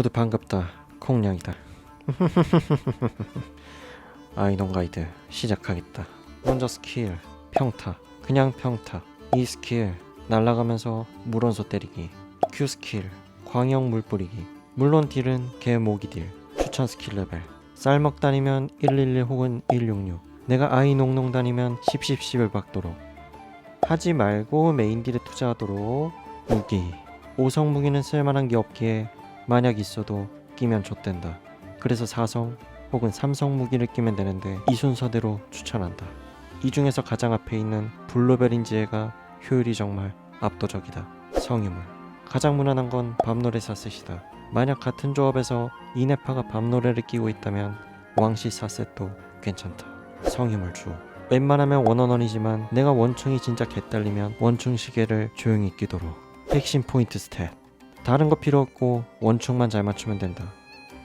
모두 반갑다. 콩냥이다. 아이논 가이드 시작하겠다. 먼저 스킬. 평타. 그냥 평타. 이 스킬. 날아가면서 물원소 때리기. Q 스킬. 광역 물 뿌리기. 물론 딜은 개 모기 딜. 추천 스킬 레벨. 쌀먹 다니면 111 혹은 166 내가 아이 농농 다니면 1010을 박도록. 하지 말고 메인 딜에 투자하도록. 무기. 5성 무기는 쓸만한 게 없기에 만약 있어도 끼면 좆된다. 그래서 4성 혹은 3성 무기를 끼면 되는데 이 순서대로 추천한다. 이 중에서 가장 앞에 있는 블루베린지에가 효율이 정말 압도적이다. 성유물. 가장 무난한 건 밤노래 사셋이다. 만약 같은 조합에서 이네파가 밤노래를 끼고 있다면 왕시 사셋도 괜찮다. 성유물 주. 웬만하면 원원원이지만 내가 원충이 진짜 개딸리면 원충 시계를 조용히 끼도록. 핵심 포인트 스탯 다른 거 필요 없고 원충만 잘 맞추면 된다.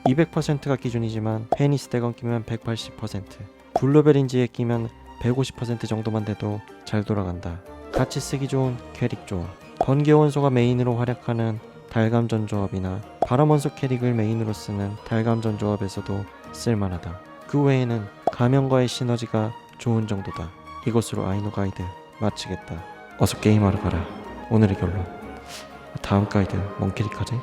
200%가 기준이지만 페니스 대건 끼면 180% 블루베린지에 끼면 150% 정도만 돼도 잘 돌아간다. 같이 쓰기 좋은 캐릭 조합. 번개 원소가 메인으로 활약하는 달감전 조합이나 바람 원소 캐릭을 메인으로 쓰는 달감전 조합에서도 쓸만하다. 그 외에는 가면과의 시너지가 좋은 정도다. 이것으로 아이노 가이드 마치겠다. 어서 게임하러 가라. 오늘의 결론 다음 가이드 뭔 캐릭 하지?